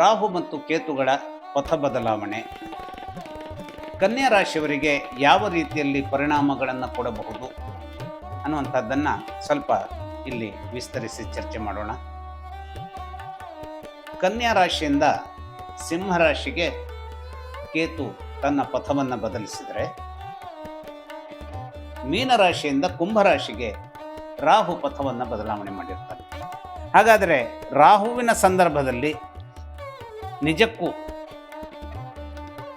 ರಾಹು ಮತ್ತು ಕೇತುಗಳ ಪಥ ಬದಲಾವಣೆ. ಕನ್ಯಾ ರಾಶಿಯವರಿಗೆ ಯಾವ ರೀತಿಯಲ್ಲಿ ಪರಿಣಾಮಗಳನ್ನು ಕೊಡಬಹುದು ಅನ್ನುವಂಥದ್ದನ್ನು ಸ್ವಲ್ಪ ಇಲ್ಲಿ ವಿಸ್ತರಿಸಿ ಚರ್ಚೆ ಮಾಡೋಣ. ಕನ್ಯಾ ರಾಶಿಯಿಂದ ಸಿಂಹರಾಶಿಗೆ ಕೇತು ತನ್ನ ಪಥವನ್ನು ಬದಲಿಸಿದರೆ ಮೀನರಾಶಿಯಿಂದ ಕುಂಭರಾಶಿಗೆ ರಾಹು ಪಥವನ್ನು ಬದಲಾವಣೆ ಮಾಡಿರ್ತಾರೆ ಹಾಗಾದರೆ ರಾಹುವಿನ ಸಂದರ್ಭದಲ್ಲಿ ನಿಜಕ್ಕೂ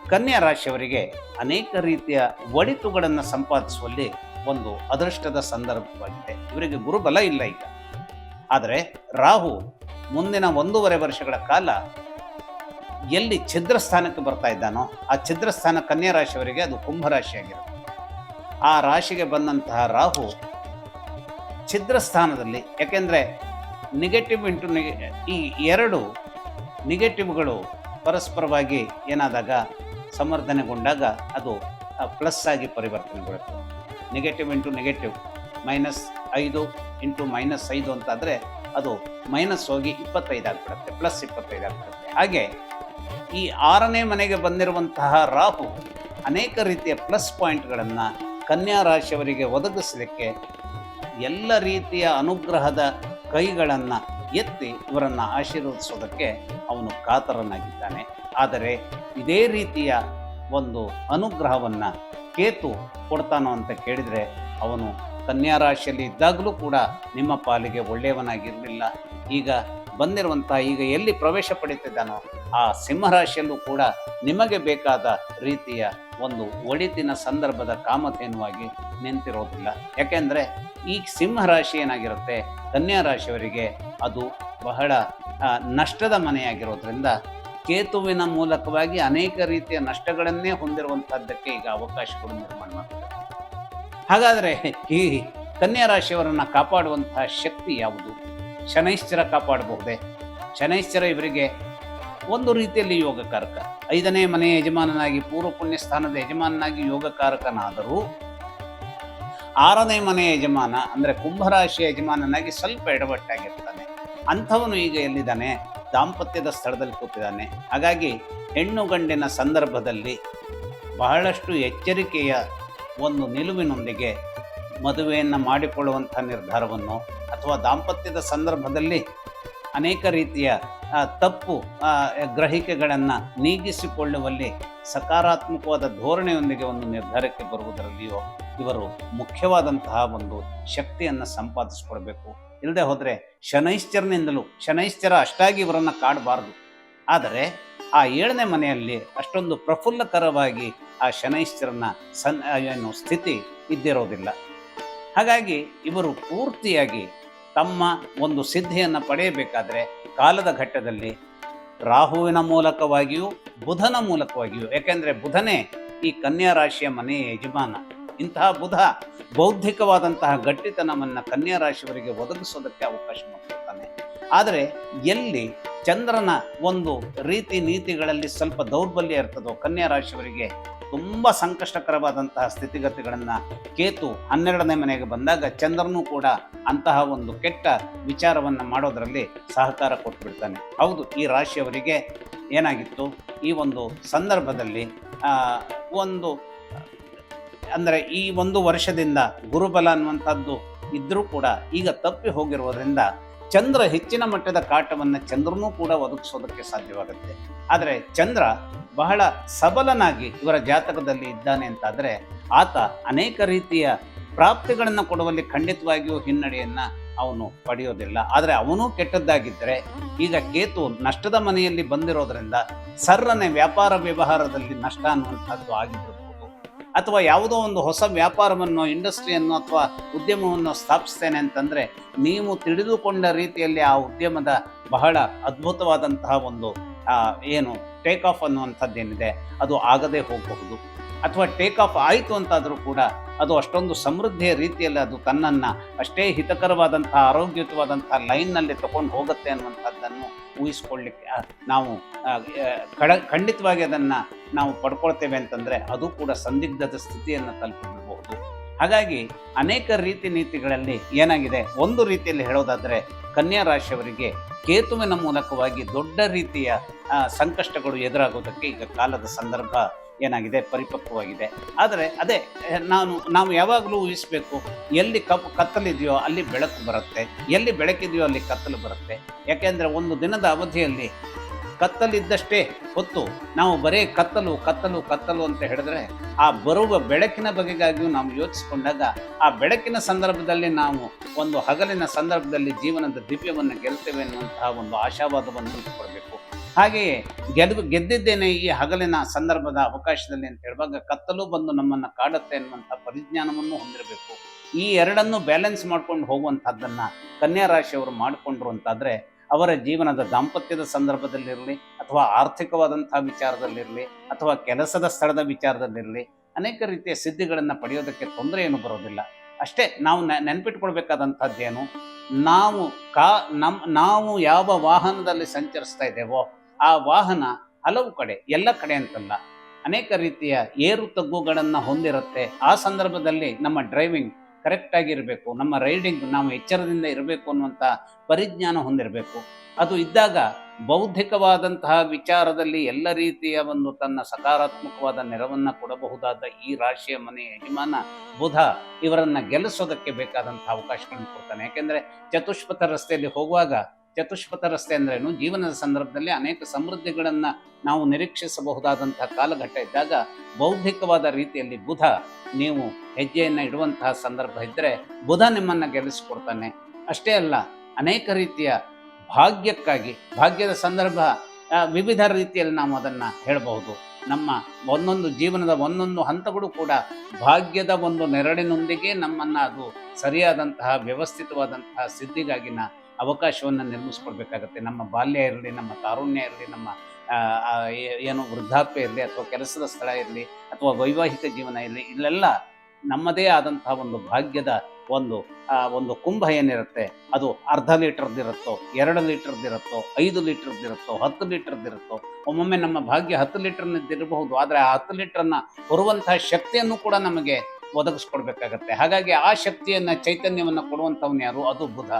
ಕನ್ಯಾ ರಾಶಿಯವರಿಗೆ ಅನೇಕ ರೀತಿಯ ಒಳಿತುಗಳನ್ನು ಸಂಪಾದಿಸುವಲ್ಲಿ ಒಂದು ಅದೃಷ್ಟದ ಸಂದರ್ಭವಾಗಿದೆ. ಇವರಿಗೆ ಗುರುಬಲ ಇಲ್ಲ ಈಗ. ಆದರೆ ರಾಹು ಮುಂದಿನ ಒಂದೂವರೆ ವರ್ಷಗಳ ಕಾಲ ಎಲ್ಲಿ ಛಿದ್ರ ಸ್ಥಾನಕ್ಕೆ ಬರ್ತಾ ಇದ್ದಾನೋ, ಆ ಛಿದ್ರ ಸ್ಥಾನ ಕನ್ಯಾ ರಾಶಿಯವರಿಗೆ ಅದು ಕುಂಭರಾಶಿಯಾಗಿರುತ್ತೆ ಆ ರಾಶಿಗೆ ಬಂದಂತಹ ರಾಹು ಛಿದ್ರ ಸ್ಥಾನದಲ್ಲಿ ಯಾಕೆಂದರೆ ನೆಗೆಟಿವ್ ಇಂಟು ಈ ಎರಡು ನೆಗೆಟಿವ್ಗಳು ಪರಸ್ಪರವಾಗಿ ಏನಾದಾಗ ಸಮರ್ಥನೆಗೊಂಡಾಗ ಅದು ಪ್ಲಸ್ ಆಗಿ ಪರಿವರ್ತನೆಗೊಳ್ಳುತ್ತೆ ನೆಗೆಟಿವ್ ಇಂಟು ನೆಗೆಟಿವ್ ಮೈನಸ್ ಐದು ಇಂಟು ಮೈನಸ್ ಐದು ಅಂತಾದರೆ ಅದು ಮೈನಸ್ ಹೋಗಿ ಇಪ್ಪತ್ತೈದು ಆಗಿಬಿಡುತ್ತೆ ಪ್ಲಸ್ ಇಪ್ಪತ್ತೈದು ಆಗಿಬಿಡುತ್ತೆ. ಹಾಗೆ ಈ ಆರನೇ ಮನೆಗೆ ಬಂದಿರುವಂತಹ ರಾಹು ಅನೇಕ ರೀತಿಯ ಪ್ಲಸ್ ಪಾಯಿಂಟ್ಗಳನ್ನು ಕನ್ಯಾ ರಾಶಿಯವರಿಗೆ ಒದಗಿಸಲಿಕ್ಕೆ ಎಲ್ಲ ರೀತಿಯ ಅನುಗ್ರಹದ ಕೈಗಳನ್ನು ಎತ್ತಿ ಇವರನ್ನು ಆಶೀರ್ವದಿಸೋದಕ್ಕೆ ಅವನು ಕಾತರನಾಗಿದ್ದಾನೆ. ಆದರೆ ಇದೇ ರೀತಿಯ ಒಂದು ಅನುಗ್ರಹವನ್ನು ಕೇತು ಕೊಡ್ತಾನೋ ಅಂತ ಕೇಳಿದರೆ ಅವನು ಕನ್ಯಾ ರಾಶಿಯಲ್ಲಿ ಇದ್ದಾಗಲೂ ಕೂಡ ನಿಮ್ಮ ಪಾಲಿಗೆ ಒಳ್ಳೆಯವನಾಗಿರಲಿಲ್ಲ. ಈಗ ಬಂದಿರುವಂತಹ, ಈಗ ಎಲ್ಲಿ ಪ್ರವೇಶ ಪಡೀತಿದ್ದಾನೋ ಆ ಸಿಂಹರಾಶಿಯಲ್ಲೂ ಕೂಡ ನಿಮಗೆ ಬೇಕಾದ ರೀತಿಯ ಒಂದು ಒಳಿತಿನ ಸಂದರ್ಭದ ಕಾಮಧೇನುವಾಗಿ ನಿಂತಿರೋದಿಲ್ಲ. ಯಾಕೆಂದರೆ ಈ ಸಿಂಹ ರಾಶಿ ಏನಾಗಿರುತ್ತೆ? ಕನ್ಯಾ ರಾಶಿಯವರಿಗೆ ಅದು ಬಹಳ ನಷ್ಟದ ಮನೆಯಾಗಿರೋದ್ರಿಂದ ಕೇತುವಿನ ಮೂಲಕವಾಗಿ ಅನೇಕ ರೀತಿಯ ನಷ್ಟಗಳನ್ನೇ ಹೊಂದಿರುವಂತಹದ್ದಕ್ಕೆ ಈಗ ಅವಕಾಶಗಳು ನಿರ್ಮಾಣ ಮಾಡ್ತದೆ ಹಾಗಾದರೆ ಈ ಕನ್ಯಾ ರಾಶಿಯವರನ್ನು ಕಾಪಾಡುವಂತಹ ಶಕ್ತಿ ಯಾವುದು? ಶನೈಶ್ಚರ ಕಾಪಾಡಬಹುದೇ? ಶನೈಶ್ಚರ ಇವರಿಗೆ ಒಂದು ರೀತಿಯಲ್ಲಿ ಯೋಗಕಾರಕ. ಐದನೇ ಮನೆಯ ಯಜಮಾನನಾಗಿ ಪೂರ್ವ ಪುಣ್ಯ ಸ್ಥಾನದ ಯಜಮಾನನಾಗಿ ಯೋಗಕಾರಕನಾದರೂ ಆರನೇ ಮನೆಯ ಯಜಮಾನ ಅಂದರೆ ಕುಂಭರಾಶಿಯ ಯಜಮಾನನಾಗಿ ಸ್ವಲ್ಪ ಎಡವಟ್ಟಾಗಿರ್ತಾನೆ. ಅಂಥವನು ಈಗ ಎಲ್ಲಿದ್ದಾನೆ? ದಾಂಪತ್ಯದ ಸ್ಥಳದಲ್ಲಿ ಕೂತಿದ್ದಾನೆ. ಹಾಗಾಗಿ ಹೆಣ್ಣು ಗಂಡಿನ ಸಂದರ್ಭದಲ್ಲಿ ಬಹಳಷ್ಟು ಎಚ್ಚರಿಕೆಯ ಒಂದು ನಿಲುವಿನೊಂದಿಗೆ ಮದುವೆಯನ್ನು ಮಾಡಿಕೊಳ್ಳುವಂಥ ನಿರ್ಧಾರವನ್ನು ಅಥವಾ ದಾಂಪತ್ಯದ ಸಂದರ್ಭದಲ್ಲಿ ಅನೇಕ ರೀತಿಯ ತಪ್ಪು ಗ್ರಹಿಕೆಗಳನ್ನು ನೀಗಿಸಿಕೊಳ್ಳುವಲ್ಲಿ ಸಕಾರಾತ್ಮಕವಾದ ಧೋರಣೆಯೊಂದಿಗೆ ಒಂದು ನಿರ್ಧಾರಕ್ಕೆ ಬರುವುದರಲ್ಲಿಯೂ ಇವರು ಮುಖ್ಯವಾದಂತಹ ಒಂದು ಶಕ್ತಿಯನ್ನು ಸಂಪಾದಿಸ್ಕೊಡ್ಬೇಕು. ಇಲ್ಲದೆ ಹೋದರೆ ಶನೈಶ್ಚರನಿಂದಲೂ, ಶನೈಶ್ಚರ ಅಷ್ಟಾಗಿ ಇವರನ್ನು ಕಾಡಬಾರ್ದು. ಆದರೆ ಆ ಏಳನೇ ಮನೆಯಲ್ಲಿ ಅಷ್ಟೊಂದು ಪ್ರಫುಲ್ಲಕರವಾಗಿ ಆ ಶನೈಶ್ಚರನ ಸನ್ ಏನು ಸ್ಥಿತಿ ಇದ್ದಿರೋದಿಲ್ಲ. ಹಾಗಾಗಿ ಇವರು ಪೂರ್ತಿಯಾಗಿ ತಮ್ಮ ಒಂದು ಸಿದ್ಧಿಯನ್ನು ಪಡೆಯಬೇಕಾದರೆ ಕಾಲದ ಘಟ್ಟದಲ್ಲಿ ರಾಹುವಿನ ಮೂಲಕವಾಗಿಯೂ ಬುಧನ ಮೂಲಕವಾಗಿಯೂ, ಯಾಕೆಂದರೆ ಬುಧನೇ ಈ ಕನ್ಯಾ ರಾಶಿಯ ಮನೆಯ ಯಜಮಾನ. ಇಂತಹ ಬುಧ ಬೌದ್ಧಿಕವಾದಂತಹ ಗಟ್ಟಿತನವನ್ನು ಕನ್ಯಾ ರಾಶಿಯವರಿಗೆ ಒದಗಿಸೋದಕ್ಕೆ ಅವಕಾಶ ಮಾಡಿಕೊಡ್ತಾನೆ. ಆದರೆ ಎಲ್ಲಿ ಚಂದ್ರನ ಒಂದು ರೀತಿ ನೀತಿಗಳಲ್ಲಿ ಸ್ವಲ್ಪ ದೌರ್ಬಲ್ಯ ಇರ್ತದೋ ಕನ್ಯಾ ರಾಶಿಯವರಿಗೆ ತುಂಬ ಸಂಕಷ್ಟಕರವಾದಂತಹ ಸ್ಥಿತಿಗತಿಗಳನ್ನು ಕೇತು ಹನ್ನೆರಡನೇ ಮನೆಗೆ ಬಂದಾಗ ಚಂದ್ರನೂ ಕೂಡ ಅಂತಹ ಒಂದು ಕೆಟ್ಟ ವಿಚಾರವನ್ನು ಮಾಡೋದರಲ್ಲಿ ಸಹಕಾರ ಕೊಟ್ಟುಬಿಡ್ತಾನೆ ಹೌದು, ಈ ರಾಶಿಯವರಿಗೆ ಏನಾಗಿತ್ತು? ಈ ಒಂದು ಸಂದರ್ಭದಲ್ಲಿ ಒಂದು ಅಂದರೆ ಈ ಒಂದು ವರ್ಷದಿಂದ ಗುರುಬಲ ಅನ್ನುವಂಥದ್ದು ಇದ್ದರೂ ಕೂಡ ಈಗ ತಪ್ಪಿ ಹೋಗಿರುವುದರಿಂದ ಚಂದ್ರ ಹೆಚ್ಚಿನ ಮಟ್ಟದ ಕಾಟವನ್ನು ಚಂದ್ರನೂ ಕೂಡ ಒದಗಿಸೋದಕ್ಕೆ ಸಾಧ್ಯವಾಗುತ್ತೆ. ಆದರೆ ಚಂದ್ರ ಬಹಳ ಸಬಲನಾಗಿ ಇವರ ಜಾತಕದಲ್ಲಿ ಇದ್ದಾನೆ ಅಂತಾದರೆ ಆತ ಅನೇಕ ರೀತಿಯ ಪ್ರಾಪ್ತಿಗಳನ್ನು ಕೊಡುವಲ್ಲಿ ಖಂಡಿತವಾಗಿಯೂ ಹಿನ್ನಡೆಯನ್ನು ಅವನು ಪಡೆಯೋದಿಲ್ಲ. ಆದರೆ ಅವನು ಕೆಟ್ಟದ್ದಾಗಿದ್ದರೆ ಈಗ ಕೇತು ನಷ್ಟದ ಮನೆಯಲ್ಲಿ ಬಂದಿರೋದರಿಂದ ಸರ್ರನೆ ವ್ಯಾಪಾರ ವ್ಯವಹಾರದಲ್ಲಿ ನಷ್ಟ ಅನ್ನುವಂಥದ್ದು ಆಗಿರಬಹುದು ಅಥವಾ ಯಾವುದೋ ಒಂದು ಹೊಸ ವ್ಯಾಪಾರವನ್ನು, ಇಂಡಸ್ಟ್ರಿಯನ್ನು ಅಥವಾ ಉದ್ಯಮವನ್ನು ಸ್ಥಾಪಿಸ್ತೇನೆ ಅಂತಂದರೆ, ನೀವು ತಿಳಿದುಕೊಂಡ ರೀತಿಯಲ್ಲಿ ಆ ಉದ್ಯಮದ ಬಹಳ ಅದ್ಭುತವಾದಂತಹ ಒಂದು ಏನು ಟೇಕ್ ಆಫ್ ಅನ್ನುವಂಥದ್ದೇನಿದೆ, ಅದು ಆಗದೆ ಹೋಗಬಹುದು. ಅಥವಾ ಟೇಕ್ ಆಫ್ ಆಯಿತು ಅಂತಾದರೂ ಕೂಡ ಅದು ಅಷ್ಟೊಂದು ಸಮೃದ್ಧಿಯ ರೀತಿಯಲ್ಲಿ ಅದು ತನ್ನನ್ನು ಅಷ್ಟೇ ಹಿತಕರವಾದಂಥ ಆರೋಗ್ಯಯುತವಾದಂಥ ಲೈನ್ನಲ್ಲಿ ತಗೊಂಡು ಹೋಗುತ್ತೆ ಅನ್ನುವಂಥದ್ದನ್ನು ಊಹಿಸ್ಕೊಳ್ಳಿಕ್ಕೆ ನಾವು ಕಡ ಖಂಡಿತವಾಗಿ ಅದನ್ನು ನಾವು ಪಡ್ಕೊಳ್ತೇವೆ ಅಂತಂದರೆ ಅದು ಕೂಡ ಸಂದಿಗ್ಧದ ಸ್ಥಿತಿಯನ್ನು ತಲುಪಿಬಿಡಬಹುದು ಹಾಗಾಗಿ ಅನೇಕ ರೀತಿ ನೀತಿಗಳಲ್ಲಿ ಏನಾಗಿದೆ, ಒಂದು ರೀತಿಯಲ್ಲಿ ಹೇಳೋದಾದರೆ ಕನ್ಯಾ ರಾಶಿಯವರಿಗೆ ಕೇತುವಿನ ಮೂಲಕವಾಗಿ ದೊಡ್ಡ ರೀತಿಯ ಸಂಕಷ್ಟಗಳು ಎದುರಾಗೋದಕ್ಕೆ ಈಗ ಕಾಲದ ಸಂದರ್ಭ ಏನಾಗಿದೆ? ಪರಿಪಕ್ವವಾಗಿದೆ. ಆದರೆ ಅದೇ, ನಾನು, ನಾವು ಯಾವಾಗಲೂ ಊಹಿಸಬೇಕು, ಎಲ್ಲಿ ಕಪ್ ಕತ್ತಲಿದೆಯೋ ಅಲ್ಲಿ ಬೆಳಕು ಬರುತ್ತೆ, ಎಲ್ಲಿ ಬೆಳಕಿದೆಯೋ ಅಲ್ಲಿ ಕತ್ತಲು ಬರುತ್ತೆ. ಯಾಕೆಂದರೆ ಒಂದು ದಿನದ ಅವಧಿಯಲ್ಲಿ ಕತ್ತಲಿದ್ದಷ್ಟೇ ಹೊತ್ತು ನಾವು ಬರೀ ಕತ್ತಲು ಕತ್ತಲು ಕತ್ತಲು ಅಂತ ಹೇಳಿದ್ರೆ ಆ ಬರುವ ಬೆಳಕಿನ ಬಗೆಗಾಗಿಯೂ ನಾವು ಯೋಚಿಸಿಕೊಂಡಾಗ ಆ ಬೆಳಕಿನ ಸಂದರ್ಭದಲ್ಲಿ ನಾವು ಒಂದು ಹಗಲಿನ ಸಂದರ್ಭದಲ್ಲಿ ಜೀವನದ ದಿವ್ಯವನ್ನು ಗೆಲ್ತೇವೆ ಅನ್ನುವಂತಹ ಒಂದು ಆಶಾವಾದವನ್ನು ಇಟ್ಟುಕೊಳ್ಬೇಕು ಹಾಗೆಯೇ ಗೆದ್ದು ಗೆದ್ದಿದ್ದೇನೆ ಈ ಹಗಲಿನ ಸಂದರ್ಭದ ಅವಕಾಶದಲ್ಲಿ ಅಂತ ಹೇಳುವಾಗ ಕತ್ತಲು ಬಂದು ನಮ್ಮನ್ನು ಕಾಡುತ್ತೆ ಅನ್ನುವಂಥ ಪರಿಜ್ಞಾನವನ್ನು ಹೊಂದಿರಬೇಕು. ಈ ಎರಡನ್ನು ಬ್ಯಾಲೆನ್ಸ್ ಮಾಡ್ಕೊಂಡು ಹೋಗುವಂಥದ್ದನ್ನು ಕನ್ಯಾ ರಾಶಿಯವರು ಮಾಡಿಕೊಂಡ್ರು ಅಂತಾದರೆ ಅವರ ಜೀವನದ ದಾಂಪತ್ಯದ ಸಂದರ್ಭದಲ್ಲಿರಲಿ ಅಥವಾ ಆರ್ಥಿಕವಾದಂಥ ವಿಚಾರದಲ್ಲಿರಲಿ ಅಥವಾ ಕೆಲಸದ ಸ್ಥಳದ ವಿಚಾರದಲ್ಲಿರಲಿ ಅನೇಕ ರೀತಿಯ ಸಿದ್ಧಿಗಳನ್ನು ಪಡೆಯೋದಕ್ಕೆ ತೊಂದರೆ ಏನು ಬರೋದಿಲ್ಲ. ಅಷ್ಟೇ ನಾವು ನೆನ್ಪಿಟ್ಕೊಳ್ಬೇಕಾದಂಥದ್ದೇನು? ನಾವು ಕಾ ನಮ್ಮ ನಾವು ಯಾವ ವಾಹನದಲ್ಲಿ ಸಂಚರಿಸ್ತಾ ಇದ್ದೇವೋ ಆ ವಾಹನ ಹಲವು ಕಡೆ, ಎಲ್ಲ ಕಡೆ ಅಂತಲ್ಲ, ಅನೇಕ ರೀತಿಯ ಏರು ತಗ್ಗುಗಳನ್ನು ಹೊಂದಿರುತ್ತೆ. ಆ ಸಂದರ್ಭದಲ್ಲಿ ನಮ್ಮ ಡ್ರೈವಿಂಗ್ ಕರೆಕ್ಟ್ ಆಗಿರಬೇಕು ನಮ್ಮ ರೈಡಿಂಗ್ ನಾವು ಎಚ್ಚರದಿಂದ ಇರಬೇಕು ಅನ್ನುವಂಥ ಪರಿಜ್ಞಾನ ಹೊಂದಿರಬೇಕು. ಅದು ಇದ್ದಾಗ ಬೌದ್ಧಿಕವಾದಂತಹ ವಿಚಾರದಲ್ಲಿ ಎಲ್ಲ ರೀತಿಯ ಒಂದು ತನ್ನ ಸಕಾರಾತ್ಮಕವಾದ ನೆರವನ್ನು ಕೊಡಬಹುದಾದ ಈ ರಾಶಿಯ ಮನೆಯ ಯಜಮಾನ ಬುಧ ಇವರನ್ನ ಗೆಲ್ಲಿಸೋದಕ್ಕೆ ಬೇಕಾದಂತಹ ಅವಕಾಶಗಳನ್ನು ಕೊಡ್ತಾನೆ. ಯಾಕೆಂದ್ರೆ ಚತುಷ್ಪಥ ರಸ್ತೆಯಲ್ಲಿ ಹೋಗುವಾಗ ಚತುಷ್ಪಥ ರಸ್ತೆ ಅಂದ್ರೇನು? ಜೀವನದ ಸಂದರ್ಭದಲ್ಲಿ ಅನೇಕ ಸಮೃದ್ಧಿಗಳನ್ನು ನಾವು ನಿರೀಕ್ಷಿಸಬಹುದಾದಂತಹ ಕಾಲಘಟ್ಟ ಇದ್ದಾಗ ಬೌದ್ಧಿಕವಾದ ರೀತಿಯಲ್ಲಿ ಬುಧ ನೀವು ಹೆಜ್ಜೆಯನ್ನು ಇಡುವಂತಹ ಸಂದರ್ಭ ಇದ್ದರೆ ಬುಧ ನಿಮ್ಮನ್ನು ಗೆಲ್ಲಿಸಿಕೊಡ್ತಾನೆ. ಅಷ್ಟೇ ಅಲ್ಲ, ಅನೇಕ ರೀತಿಯ ಭಾಗ್ಯಕ್ಕಾಗಿ, ಭಾಗ್ಯದ ಸಂದರ್ಭ ವಿವಿಧ ರೀತಿಯಲ್ಲಿ ನಾವು ಅದನ್ನು ಹೇಳಬಹುದು. ನಮ್ಮ ಒಂದೊಂದು ಜೀವನದ ಒಂದೊಂದು ಹಂತಗಳು ಕೂಡ ಭಾಗ್ಯದ ಒಂದು ನೆರಳಿನೊಂದಿಗೆ ನಮ್ಮನ್ನು ಅದು ಸರಿಯಾದಂತಹ ವ್ಯವಸ್ಥಿತವಾದಂತಹ ಸಿದ್ಧಿಗಾಗಿನ ಅವಕಾಶವನ್ನು ನಿರ್ಮಿಸ್ಕೊಡ್ಬೇಕಾಗತ್ತೆ. ನಮ್ಮ ಬಾಲ್ಯ ಇರಲಿ, ನಮ್ಮ ತಾರುಣ್ಯ ಇರಲಿ, ನಮ್ಮ ಏನು ವೃದ್ಧಾಪ್ಯ ಇರಲಿ ಅಥವಾ ಕೆಲಸದ ಸ್ಥಳ ಇರಲಿ ಅಥವಾ ವೈವಾಹಿಕ ಜೀವನ ಇರಲಿ, ಇಲ್ಲೆಲ್ಲ ನಮ್ಮದೇ ಆದಂತಹ ಒಂದು ಭಾಗ್ಯದ ಒಂದು ಒಂದು ಕುಂಭ ಏನಿರುತ್ತೆ, ಅದು ಅರ್ಧ ಲೀಟರ್ದಿರುತ್ತೋ, ಎರಡು ಲೀಟರ್ದಿರುತ್ತೋ, ಐದು ಲೀಟರ್ದಿರುತ್ತೋ, ಹತ್ತು ಲೀಟರ್ದಿರುತ್ತೋ, ಒಮ್ಮೊಮ್ಮೆ ನಮ್ಮ ಭಾಗ್ಯ ಹತ್ತು ಲೀಟರ್ನದ್ದಿರಬಹುದು, ಆದರೆ ಆ ಹತ್ತು ಲೀಟರ್ನ ಬರುವಂತಹ ಶಕ್ತಿಯನ್ನು ಕೂಡ ನಮಗೆ ಒದಗಿಸ್ಕೊಡ್ಬೇಕಾಗತ್ತೆ. ಹಾಗಾಗಿ ಆ ಶಕ್ತಿಯನ್ನ ಚೈತನ್ಯವನ್ನು ಕೊಡುವಂಥವ್ನು ಯಾರು? ಅದು ಬುಧ.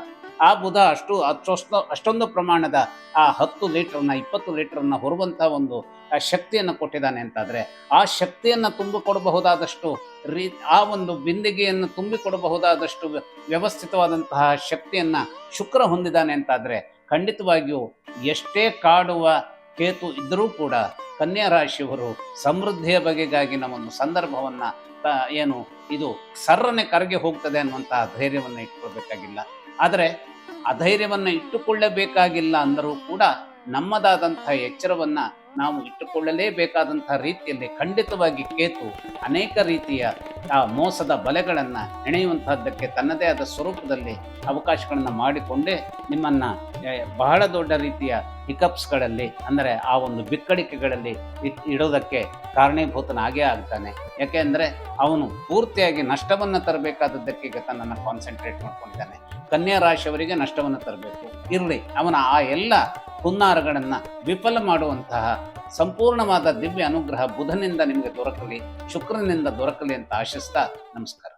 ಆ ಬುಧ ಅಷ್ಟು ಅಷ್ಟೊಂದು ಅಷ್ಟೊಂದು ಪ್ರಮಾಣದ ಆ ಹತ್ತು ಲೀಟರ್ನ ಇಪ್ಪತ್ತು ಲೀಟ್ರನ್ನ ಹೊರುವಂಥ ಒಂದು, ಆ ಶಕ್ತಿಯನ್ನು ಕೊಟ್ಟಿದ್ದಾನೆ ಅಂತಾದರೆ, ಆ ಶಕ್ತಿಯನ್ನು ತುಂಬಿಕೊಡಬಹುದಾದಷ್ಟು ರೀ, ಆ ಒಂದು ಬಿಂದಿಗೆಯನ್ನು ತುಂಬಿಕೊಡಬಹುದಾದಷ್ಟು ವ್ಯ- ವ್ಯವಸ್ಥಿತವಾದಂತಹ ಶಕ್ತಿಯನ್ನು ಶುಕ್ರ ಹೊಂದಿದ್ದಾನೆ ಅಂತಾದರೆ, ಖಂಡಿತವಾಗಿಯೂ ಎಷ್ಟೇ ಕಾಡುವ ಕೇತು ಇದ್ದರೂ ಕೂಡ ಕನ್ಯಾ ರಾಶಿಯವರು ಸಮೃದ್ಧಿಯ ಬಗೆಗಾಗಿನ ಒಂದು ಸಂದರ್ಭವನ್ನು ಏನು ಇದು ಸರ್ರನೆ ಕರಗಿ ಹೋಗ್ತದೆ ಅನ್ನುವಂತಹ ಧೈರ್ಯವನ್ನು ಇಟ್ಕೊಳ್ಬೇಕಾಗಿಲ್ಲ. ಆದರೆ ಅಧೈರ್ಯವನ್ನು ಇಟ್ಟುಕೊಳ್ಳಬೇಕಾಗಿಲ್ಲ ಅಂದರೂ ಕೂಡ ನಮ್ಮದಾದಂತಹ ಎಚ್ಚರವನ್ನು ನಾವು ಇಟ್ಟುಕೊಳ್ಳಲೇಬೇಕಾದಂತಹ ರೀತಿಯಲ್ಲಿ ಖಂಡಿತವಾಗಿ ಕೇತು ಅನೇಕ ರೀತಿಯ ಆ ಮೋಸದ ಬಲೆಗಳನ್ನು ಹೆಣೆಯುವಂತಹದ್ದಕ್ಕೆ ತನ್ನದೇ ಆದ ಸ್ವರೂಪದಲ್ಲಿ ಅವಕಾಶಗಳನ್ನು ಮಾಡಿಕೊಂಡೇ ನಿಮ್ಮನ್ನು ಬಹಳ ದೊಡ್ಡ ರೀತಿಯ ಹಿಕಪ್ಸ್ಗಳಲ್ಲಿ ಅಂದರೆ ಆ ಒಂದು ಬಿಕ್ಕಳಿಕೆಗಳಲ್ಲಿ ಇಡೋದಕ್ಕೆ ಕಾರಣೀಭೂತನಾಗೇ ಆಗ್ತಾನೆ. ಯಾಕೆಂದರೆ ಅವನು ಪೂರ್ತಿಯಾಗಿ ನಷ್ಟವನ್ನು ತರಬೇಕಾದದ್ದಕ್ಕೆ ಈಗ ತನ್ನನ್ನು ಕಾನ್ಸಂಟ್ರೇಟ್ ಮಾಡ್ಕೊಂಡಿದ್ದಾನೆ. ಕನ್ಯಾ ರಾಶಿಯವರಿಗೆ ನಷ್ಟವನ್ನು ತರಬೇಕು. ಇರಲಿ, ಅವನ ಆ ಎಲ್ಲ ಹುನ್ನಾರಗಳನ್ನು ವಿಫಲ ಮಾಡುವಂತಹ ಸಂಪೂರ್ಣವಾದ ದಿವ್ಯ ಅನುಗ್ರಹ ಬುಧನಿಂದ ನಿಮಗೆ ದೊರಕಲಿ ಶುಕ್ರನಿಂದ ದೊರಕಲಿ ಅಂತ ಆಶಿಸ್ತಾ ನಮಸ್ಕಾರ.